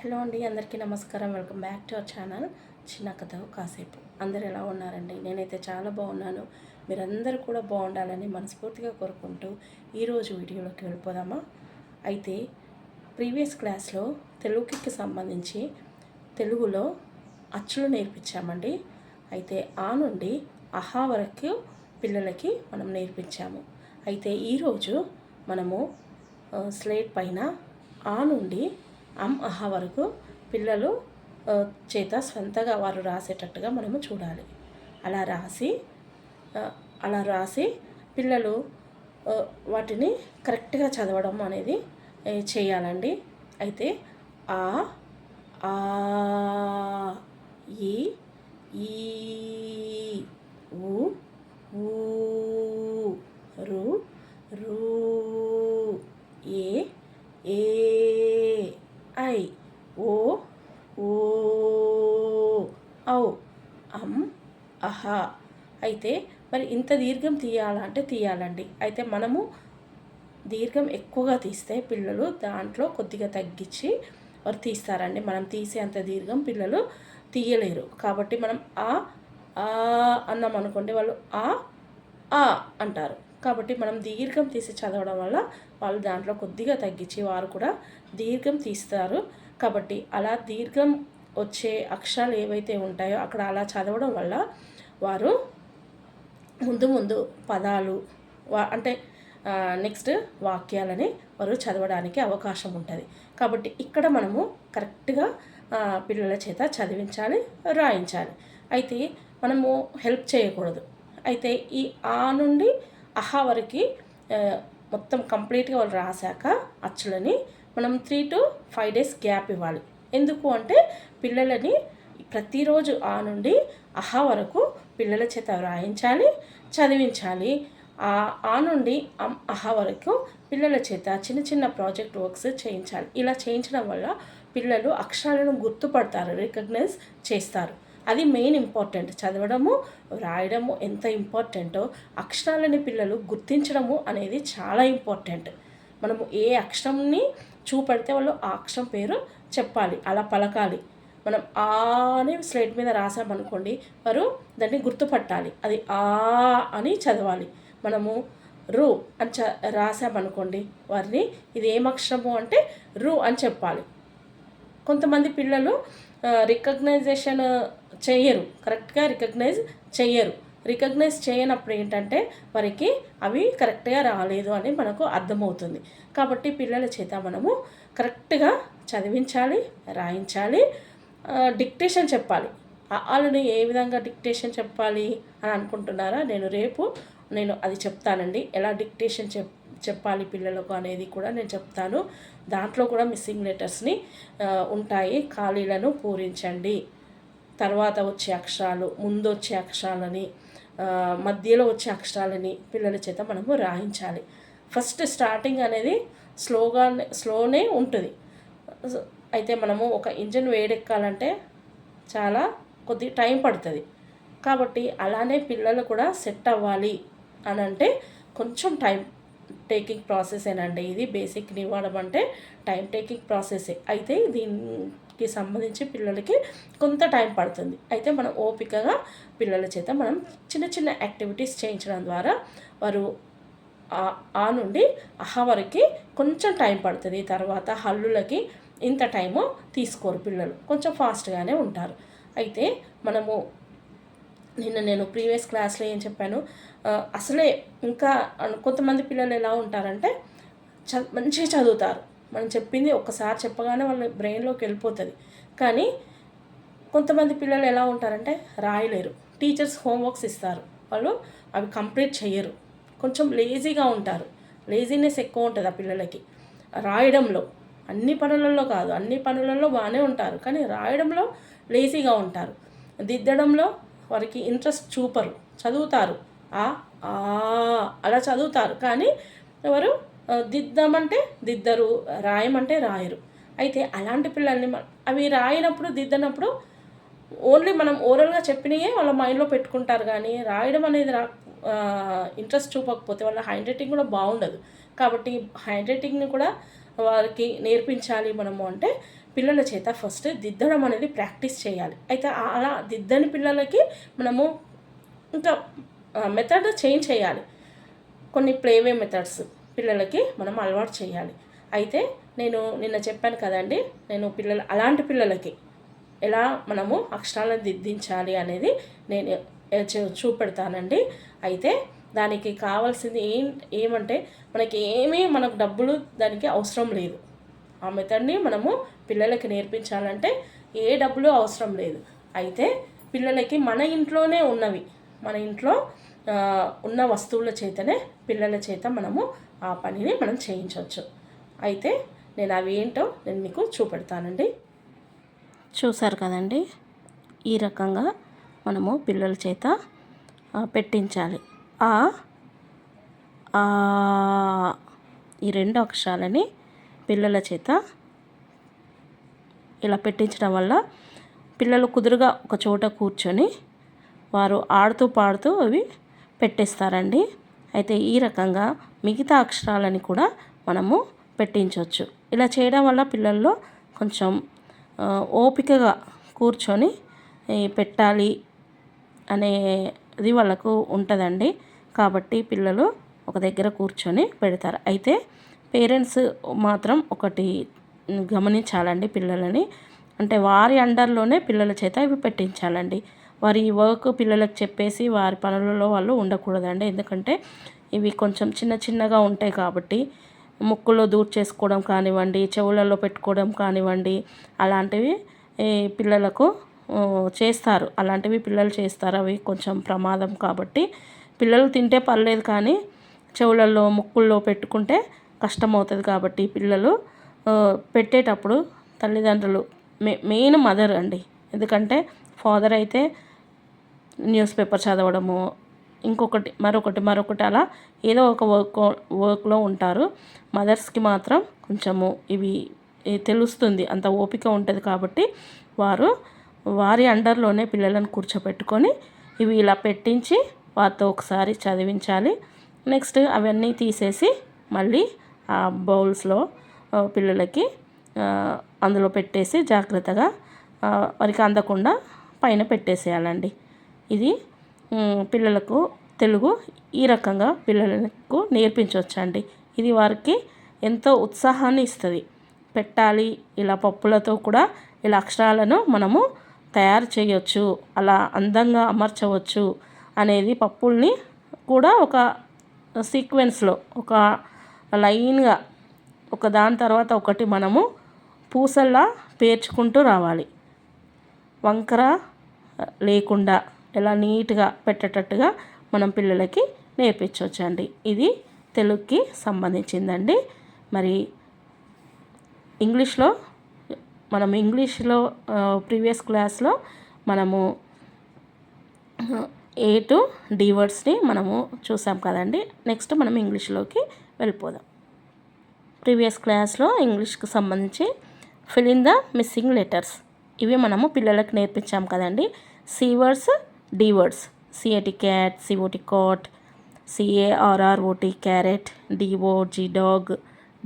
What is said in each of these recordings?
Hello అండి అందరికీ నమస్కారం. Welcome back to our channel. చిన్న కథ కాసేపు. అందరు ఎలా ఉన్నారండి? నేనైతే చాలా బాగున్నాను. మీరందరూ కూడా బాగుండాలని మనస్ఫూర్తిగా కోరుకుంటూ ఈరోజు వీడియోలోకి వెళ్ళిపోదామా? అయితే ప్రీవియస్ క్లాస్లో తెలుగుకి సంబంధించి తెలుగులో అచ్చులు నేర్పించామండి. అయితే ఆ నుండి అహా వరకు పిల్లలకి మనం నేర్పించాము. అయితే ఈరోజు మనము స్లేట్ పైన ఆ నుండి అమ్ అహ వరకు పిల్లలు చేత స్వంతగా వారు రాసేటట్టుగా మనము చూడాలి. అలా రాసి అలా రాసి పిల్లలు వాటిని కరెక్ట్గా చదవడం అనేది చేయాలండి. అయితే ఆ ఆ ఈ ఈ ఊ ఊ రు రు ఏ ఏ అయితే మరి ఇంత దీర్ఘం తీయాలంటే తీయాలండి. అయితే మనము దీర్ఘం ఎక్కువగా తీస్తే పిల్లలు దాంట్లో కొద్దిగా తగ్గించి వారు తీస్తారండి. మనం తీసే అంత దీర్ఘం పిల్లలు తీయలేరు. కాబట్టి మనం ఆ ఆ అన్నాం అనుకోండి వాళ్ళు ఆ ఆ అంటారు. కాబట్టి మనం దీర్ఘం తీసి చదవడం వల్ల వాళ్ళు దాంట్లో కొద్దిగా తగ్గించి వారు కూడా దీర్ఘం తీస్తారు. కాబట్టి అలా దీర్ఘం వచ్చే అక్షరాలు ఏవైతే ఉంటాయో అక్కడ అలా చదవడం వల్ల వారు ముందు ముందు పదాలు వా అంటే నెక్స్ట్ వాక్యాలని వారు చదవడానికి అవకాశం ఉంటుంది. కాబట్టి ఇక్కడ మనము కరెక్ట్గా పిల్లల చేత చదివించాలి రాయించాలి. అయితే మనము హెల్ప్ చేయకూడదు. అయితే ఈ ఆ నుండి అహా వరకు మొత్తం కంప్లీట్గా వాళ్ళు రాశాక అచ్చులని మనం three to five days gap ఇవ్వాలి. ఎందుకు అంటే పిల్లలని ప్రతిరోజు ఆ నుండి అహా వరకు పిల్లల చేత వ్రాయించాలి చదివించాలి. ఆ ఆ నుండి అహ అహా వరకు పిల్లల చేత చిన్న చిన్న ప్రాజెక్ట్ వర్క్స్ చేయించాలి. ఇలా చేయించడం వల్ల పిల్లలు అక్షరాలను గుర్తుపడతారు రికగ్నైజ్ చేస్తారు. అది మెయిన్ ఇంపార్టెంట్. చదవడము రాయడము ఎంత ఇంపార్టెంటో అక్షరాలని పిల్లలు గుర్తించడము అనేది చాలా ఇంపార్టెంట్. మనము ఏ అక్షరంని చూపెడితే వాళ్ళు ఆ అక్షరం పేరు చెప్పాలి అలా పలకాలి. మనం ఆ అని స్లేట్ మీద రాసామనుకోండి వారు దాన్ని గుర్తుపట్టాలి. అది ఆ అని చదవాలి. మనము రు అని చ రాసామనుకోండి వారిని ఇది ఏం అక్షరము అంటే రు అని చెప్పాలి. కొంతమంది పిల్లలు రికగ్నైజేషన్ చేయరు. కరెక్ట్గా రికగ్నైజ్ చేయరు. రికగ్నైజ్ చేయనప్పుడు ఏంటంటే వారికి అవి కరెక్ట్గా రాలేదు అని మనకు అర్థమవుతుంది. కాబట్టి పిల్లల చేత మనము కరెక్ట్గా చదివించాలి రాయించాలి. డిక్టేషన్ చెప్పాలి. వాళ్ళని ఏ విధంగా డిక్టేషన్ చెప్పాలి అని అనుకుంటున్నారా? నేను రేపు నేను అది చెప్తానండి. ఎలా డిక్టేషన్ చెప్ చెప్పాలి పిల్లలకు అనేది కూడా నేను చెప్తాను. దాంట్లో కూడా మిస్సింగ్ లెటర్స్ని ఉంటాయి. ఖాళీలను పూరించండి. తర్వాత వచ్చే అక్షరాలు ముందు వచ్చే అక్షరాలని మధ్యలో వచ్చే అక్షరాలని పిల్లల చేత మనము రాయించాలి. ఫస్ట్ స్టార్టింగ్ అనేది స్లోగా స్లోనే ఉంటుంది. అయితే మనము ఒక ఇంజన్ వేడెక్కాలంటే చాలా కొద్ది టైం పడుతుంది. కాబట్టి అలానే పిల్లలు కూడా సెట్ అవ్వాలి అని అంటే కొంచెం టైం టేకింగ్ ప్రాసెసేనండి ఇది బేసిక్ని ఇవ్వడం అంటే టైం టేకింగ్ ప్రాసెసే. అయితే దీనికి సంబంధించి పిల్లలకి కొంత టైం పడుతుంది. అయితే మనం ఓపికగా పిల్లల చేత మనం చిన్న చిన్న యాక్టివిటీస్ చేయించడం ద్వారా వారు ఆ- ఆ నుండి అహ వరకు కొంచెం టైం పడుతుంది. తర్వాత హల్లులకి ఇంత టైము తీసుకోరు పిల్లలు. కొంచెం ఫాస్ట్గానే ఉంటారు. అయితే మనము నిన్న నేను ప్రీవియస్ క్లాస్లో ఏం చెప్పాను? అసలే ఇంకా కొంతమంది పిల్లలు ఎలా ఉంటారంటే చ మంచిగా చదువుతారు. మనం చెప్పింది ఒక్కసారి చెప్పగానే వాళ్ళ బ్రెయిన్లోకి వెళ్ళిపోతుంది. కానీ కొంతమంది పిల్లలు ఎలా ఉంటారంటే రాయలేరు. టీచర్స్ హోంవర్క్స్ ఇస్తారు. వాళ్ళు అవి కంప్లీట్ చేయరు కొంచెం లేజీగా ఉంటారు. లేజీనెస్ ఎక్కువ ఉంటుంది ఆ పిల్లలకి. రాయడంలో అన్ని పనులలో కాదు అన్ని పనులలో బాగానే ఉంటారు. కానీ రాయడంలో లేజీగా ఉంటారు. దిద్దడంలో వారికి ఇంట్రెస్ట్ చూపరు. చదువుతారు. ఆ అలా చదువుతారు. కానీ ఎవరు? దిద్దామంటే దిద్దరు రాయమంటే రాయరు. అయితే అలాంటి పిల్లల్ని అవి రాయినప్పుడు దిద్దనప్పుడు ఓన్లీ మనం ఓరల్గా చెప్పినయే వాళ్ళ మైండ్లో పెట్టుకుంటారు. కానీ రాయడం అనేది రా ఇంట్రెస్ట్ చూపకపోతే వాళ్ళ హ్యాండ్ రైటింగ్ కూడా బాగుండదు. కాబట్టి హ్యాండ్ రైటింగ్ని కూడా వారికి నేర్పించాలి మనము అంటే పిల్లల చేత ఫస్ట్ దిద్దడం అనేది ప్రాక్టీస్ చేయాలి. అయితే అలా దిద్దని పిల్లలకి మనము ఇంకా మెథడ్ చేంజ్ చేయాలి. కొన్ని ప్లేవే మెథడ్స్ పిల్లలకి మనం అలవాటు చేయాలి. అయితే నేను నిన్న చెప్పాను కదండి నేను పిల్లలు అలాంటి పిల్లలకి ఎలా మనము అక్షరాలను దిద్దించాలి అనేది నేను చూపెడతానండి. అయితే దానికి కావాల్సింది ఏం ఏమంటే మనకి ఏమీ మనకు డబ్బులు దానికి అవసరం లేదు. ఆ మెథడ్ని మనము పిల్లలకి నేర్పించాలంటే ఏ డబ్బులు అవసరం లేదు. అయితే పిల్లలకి మన ఇంట్లోనే ఉన్నవి మన ఇంట్లో ఉన్న వస్తువుల చేతనే పిల్లల చేత మనము ఆ పనిని మనం చేయించవచ్చు. అయితే నేను అవి ఏంటో నేను మీకు చూపెడతానండి. చూసారు కదండి? ఈ రకంగా మనము పిల్లల చేత పెట్టించాలి. ఆ ఈ రెండు అక్షరాలని పిల్లల చేత ఇలా పెట్టించడం వల్ల పిల్లలు కుదురుగా ఒక చోట కూర్చొని వారు ఆడుతూ పాడుతూ అవి పెట్టేస్తారండి. అయితే ఈ రకంగా మిగతా అక్షరాలని కూడా మనము పెట్టించవచ్చు. ఇలా చేయడం వల్ల పిల్లల్లో కొంచెం ఓపికగా కూర్చొని పెట్టాలి అనేది వాళ్ళకు ఉంటుందండి. కాబట్టి పిల్లలు ఒక దగ్గర కూర్చొని పెడతారు. అయితే పేరెంట్స్ మాత్రం ఒకటి గమనించాలండి పిల్లలని. అంటే వారి అండర్లోనే పిల్లల చేత ఇవి పెట్టించాలండి. వారి వర్క్ పిల్లలకు చెప్పేసి వారి పనులలో వాళ్ళు ఉండకూడదండి. ఎందుకంటే ఇవి కొంచెం చిన్న చిన్నగా ఉంటాయి కాబట్టి ముక్కులో దూర్ చేసుకోవడం కానివ్వండి చెవులలో పెట్టుకోవడం కానివ్వండి అలాంటివి పిల్లలకు చేస్తారు. అలాంటివి పిల్లలు చేస్తారు. అవి కొంచెం ప్రమాదం కాబట్టి పిల్లలు తింటే పర్లేదు కానీ చెవులలో ముక్కుల్లో పెట్టుకుంటే కష్టమవుతుంది కాబట్టి పిల్లలు పెట్టేటప్పుడు తల్లిదండ్రులు మే మెయిన్ మదర్ అండి. ఎందుకంటే ఫాదర్ అయితే న్యూస్ పేపర్ చదవడము ఇంకొకటి మరొకటి మరొకటి అలా ఏదో ఒక వర్క్ వర్క్లో ఉంటారు. మదర్స్కి మాత్రం కొంచెము ఇవి తెలుస్తుంది అంత ఓపిక ఉంటుంది కాబట్టి వారు వారి అండర్లోనే పిల్లలను కూర్చోపెట్టుకొని ఇవి ఇలా పెట్టించి వారితో ఒకసారి చదివించాలి. నెక్స్ట్ అవన్నీ తీసేసి మళ్ళీ ఆ బౌల్స్లో పిల్లలకి అందులో పెట్టేసి జాగ్రత్తగా వారికి అందకుండా పైన పెట్టేసేయాలండి. ఇది పిల్లలకు తెలుగు ఈ రకంగా పిల్లలకు నేర్పించవచ్చండి. ఇది వారికి ఎంతో ఉత్సాహాన్ని ఇస్తుంది. పెట్టాలి ఇలా పప్పులతో కూడా ఇలా అక్షరాలను మనము తయారు చేయొచ్చు అలా అందంగా అమర్చవచ్చు అనేది పప్పుల్ని కూడా ఒక సీక్వెన్స్లో ఒక లైన్గా ఒక దాని తర్వాత ఒకటి మనము పూసల్లా పేర్చుకుంటూ రావాలి. వంకర లేకుండా ఎలా నీట్గా పెట్టేటట్టుగా మనం పిల్లలకి నేర్పించవచ్చండి ఇది తెలుగుకి సంబంధించిందండి. మరి ఇంగ్లీష్లో మనం ఇంగ్లీష్లో ప్రీవియస్ క్లాస్లో మనము ఏ టు డి వర్డ్స్ని మనము చూసాం కదండి. నెక్స్ట్ మనం ఇంగ్లీష్లోకి వెళ్ళిపోదాం. ప్రీవియస్ క్లాస్లో ఇంగ్లీష్కి సంబంధించి fill in the missing letters ఇవి మనము పిల్లలకు నేర్పించాం కదండి. C words D words C A T cat C O T cot C A R R O T carrot D O G dog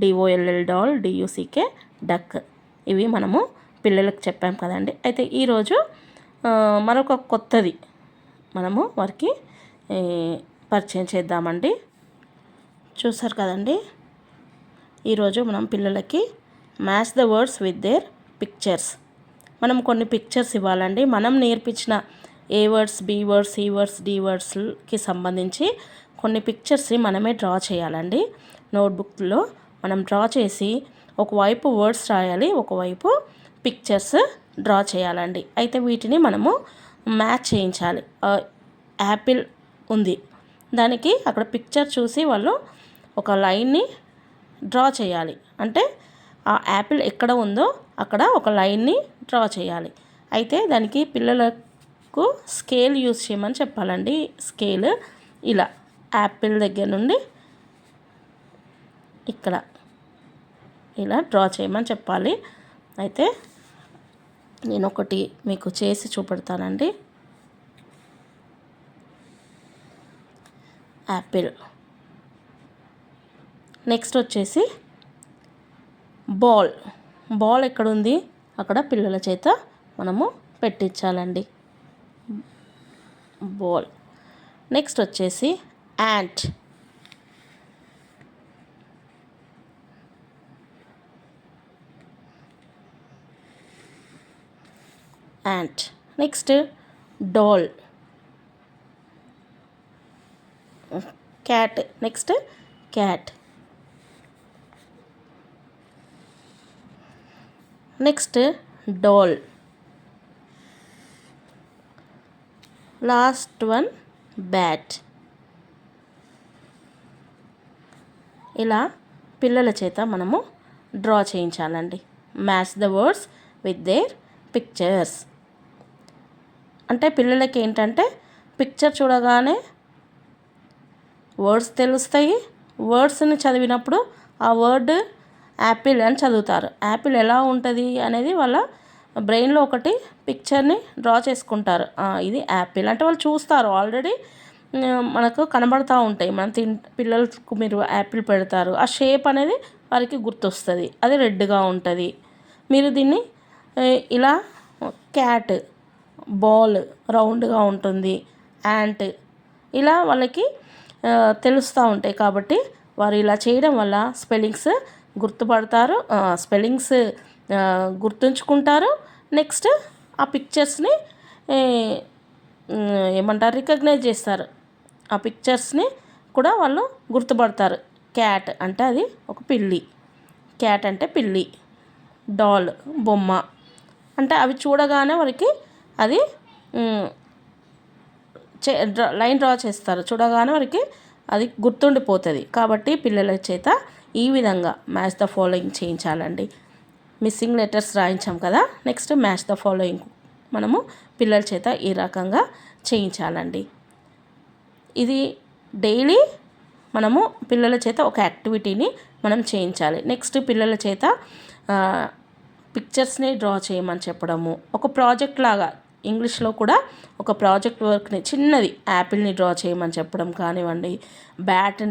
D O L L doll D U C K duck ఇవి మనము పిల్లలకు చెప్పాం కదండి. అయితే ఈరోజు మరొక కొత్తది. మనము వారికి పరిచయం చేద్దామండి. చూసారు కదండి? ఈరోజు మనం పిల్లలకి match the words with their pictures. మనం కొన్ని పిక్చర్స్ ఇవ్వాలండి. మనం నేర్పించిన A words B words E words D వర్డ్స్కి సంబంధించి కొన్ని పిక్చర్స్ని మనమే డ్రా చేయాలండి. నోట్బుక్లో మనం డ్రా చేసి ఒకవైపు వర్డ్స్ రాయాలి ఒకవైపు పిక్చర్స్ డ్రా చేయాలండి. అయితే వీటిని మనము మ్యాచ్ చేయించాలి. యాపిల్ ఉంది. దానికి అక్కడ పిక్చర్ చూసి వాళ్ళు ఒక లైన్ని డ్రా చేయాలి. అంటే ఆ యాపిల్ ఎక్కడ ఉందో అక్కడ ఒక లైన్ని డ్రా చేయాలి. అయితే దానికి పిల్లలకు స్కేల్ యూస్ చేయమని చెప్పాలండి. స్కేల్ ఇలా యాపిల్ దగ్గర నుండి ఇక్కడ ఇలా డ్రా చేయమని చెప్పాలి. అయితే నేను ఒకటి మీకు చేసి చూపెడతానండి. యాపిల్. నెక్స్ట్ వచ్చేసి బాల్. బాల్ ఎక్కడుంది? అక్కడ పిల్లల చేత మనము పెట్టించాలండి. బాల్. నెక్స్ట్ వచ్చేసి ant. Ant next doll cat next cat next doll last one bat ఇలా పిల్లల చేత మనము draw చేయించాలండి match the words with their pictures అంటే పిల్లలకి ఏంటంటే పిక్చర్ చూడగానే వర్డ్స్ తెలుస్తాయి. వర్డ్స్ని చదివినప్పుడు ఆ వర్డ్ యాపిల్ అని చదువుతారు. యాపిల్ ఎలా ఉంటుంది అనేది వాళ్ళ బ్రెయిన్లో ఒకటి పిక్చర్ని డ్రా చేసుకుంటారు. ఇది యాపిల్. అంటే వాళ్ళు చూస్తారు. ఆల్రెడీ మనకు కనబడుతూ ఉంటాయి. మనం తిన్ పిల్లలకు మీరు యాపిల్ పెడతారు. ఆ షేప్ అనేది వారికి గుర్తొస్తుంది. అది రెడ్గా ఉంటుంది. మీరు దీన్ని ఇలా క్యాట్ బాల్ రౌండ్గా ఉంటుంది. యాంట్ ఇలా వాళ్ళకి తెలుస్తూ ఉంటాయి కాబట్టి వారు ఇలా చేయడం వల్ల స్పెల్లింగ్స్ గుర్తుపడతారు. స్పెల్లింగ్స్ గుర్తుంచుకుంటారు. నెక్స్ట్ ఆ పిక్చర్స్ని ఏమంటారు రికగ్నైజ్ చేస్తారు. ఆ పిక్చర్స్ని కూడా వాళ్ళు గుర్తుపడతారు. క్యాట్ అంటే అది ఒక పిల్లి. క్యాట్ అంటే పిల్లి. డాల్ బొమ్మ. అంటే అవి చూడగానే వారికి అది చే లైన్ డ్రా చేస్తారు. చూడగానే వారికి అది గుర్తుండిపోతుంది. కాబట్టి పిల్లల చేత ఈ విధంగా మ్యాచ్ ద ఫాలోయింగ్ చేయించాలండి. మిస్సింగ్ లెటర్స్ రాయించాం కదా నెక్స్ట్ మ్యాచ్ ద ఫాలోయింగ్ మనము పిల్లల చేత ఈ రకంగా చేయించాలండి. ఇది డైలీ మనము పిల్లల చేత ఒక యాక్టివిటీని మనం చేయించాలి. నెక్స్ట్ పిల్లల చేత పిక్చర్స్ని డ్రా చేయమని చెప్పడము. ఒక ప్రాజెక్ట్ లాగా ఇంగ్లీష్లో కూడా ఒక ప్రాజెక్ట్ వర్క్ని చిన్నది యాపిల్ని డ్రా చేయమని చెప్పడం కానివ్వండి బ్యాట్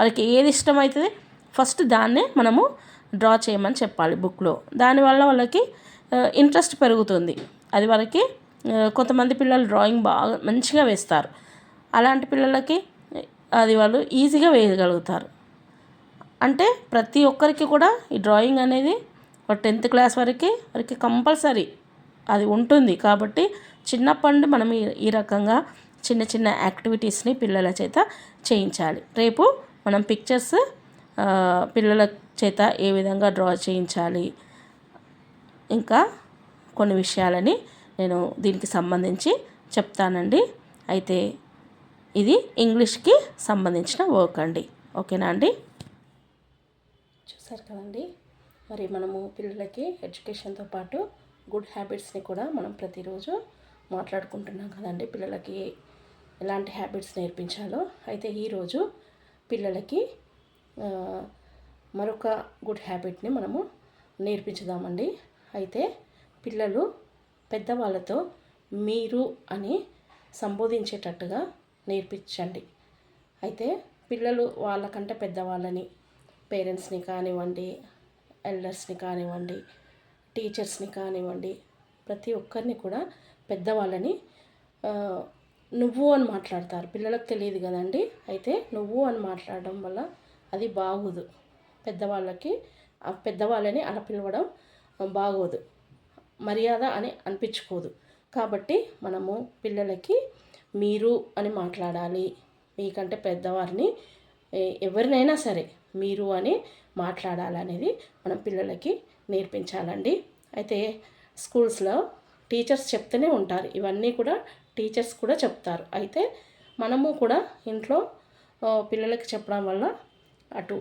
వాళ్ళకి ఏది ఇష్టమవుతుంది ఫస్ట్ దాన్నే మనము డ్రా చేయమని చెప్పాలి బుక్లో. దానివల్ల వాళ్ళకి ఇంట్రెస్ట్ పెరుగుతుంది. అది వాళ్ళకి కొంతమంది పిల్లలు డ్రాయింగ్ బాగా మంచిగా వేస్తారు. అలాంటి పిల్లలకి అది వాళ్ళు ఈజీగా వేయగలుగుతారు. అంటే ప్రతి ఒక్కరికి కూడా ఈ డ్రాయింగ్ అనేది ఒక టెన్త్ క్లాస్ వరకు వారికి కంపల్సరీ అది ఉంటుంది. కాబట్టి చిన్నప్పటి మనం ఈ రకంగా చిన్న చిన్న యాక్టివిటీస్ని పిల్లల చేత చేయించాలి. రేపు మనం పిక్చర్స్ పిల్లల చేత ఏ విధంగా డ్రా చేయించాలి ఇంకా కొన్ని విషయాలని నేను దీనికి సంబంధించి చెప్తానండి. అయితే ఇది ఇంగ్లీష్కి సంబంధించిన వర్క్ అండి. ఓకేనా అండి? చూసారు కదండి. మరి మనము పిల్లలకి ఎడ్యుకేషన్తో పాటు గుడ్ హ్యాబిట్స్ని కూడా మనం ప్రతిరోజు మాట్లాడుకుంటున్నాం కదండి. పిల్లలకి ఎలాంటి హ్యాబిట్స్ నేర్పించాలో. అయితే ఈరోజు పిల్లలకి మరొక గుడ్ హ్యాబిట్ని మనము నేర్పించుదామండి. అయితే పిల్లలు పెద్దవాళ్ళతో మీరు అని సంబోధించేటట్టుగా నేర్పించండి. అయితే పిల్లలు వాళ్ళకంటే పెద్దవాళ్ళని పేరెంట్స్ని కానివ్వండి ఎల్డర్స్ని కానివ్వండి టీచర్స్ని కానివ్వండి ప్రతి ఒక్కరిని కూడా పెద్దవాళ్ళని నువ్వు అని మాట్లాడతారు. పిల్లలకు తెలియదు కదండి. అయితే నువ్వు అని మాట్లాడడం వల్ల అది బాగోదు. పెద్దవాళ్ళకి పెద్దవాళ్ళని అలా పిలవడం బాగోదు. మర్యాద అని అనిపించుకోదు. కాబట్టి మనము పిల్లలకి మీరు అని మాట్లాడాలి. మీకంటే పెద్దవారిని ఎవరినైనా సరే మీరు అని మాట్లాడాలనేది మనం పిల్లలకి నేర్పించాలండి. అయితే స్కూల్స్లో టీచర్స్ చెప్తూనే ఉంటారు. ఇవన్నీ కూడా టీచర్స్ కూడా చెప్తారు. అయితే మనము కూడా ఇంట్లో పిల్లలకి చెప్పడం వల్ల అటు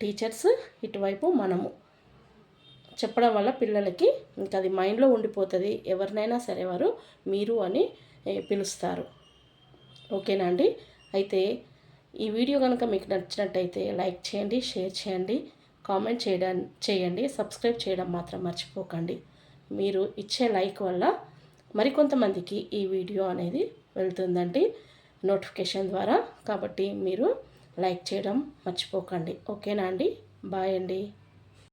టీచర్స్ ఇటువైపు మనము. చెప్పడం వల్ల పిల్లలకి ఇంకా అది మైండ్లో ఉండిపోతుంది. ఎవరినైనా సరే వారు మీరు అని పిలుస్తారు. ఓకేనా అండి? అయితే ఈ వీడియో కనుక మీకు నచ్చినట్టయితే లైక్ చేయండి షేర్ చేయండి. కామెంట్ చేయడం చేయండి. సబ్స్క్రైబ్ చేయడం మాత్రం మర్చిపోకండి. మీరు ఇచ్చే లైక్ వల్ల మరికొంతమందికి ఈ వీడియో అనేది వెళ్తుందండి నోటిఫికేషన్ ద్వారా. కాబట్టి మీరు లైక్ చేయడం మర్చిపోకండి. ఓకేనా అండి? బాయ్ అండి.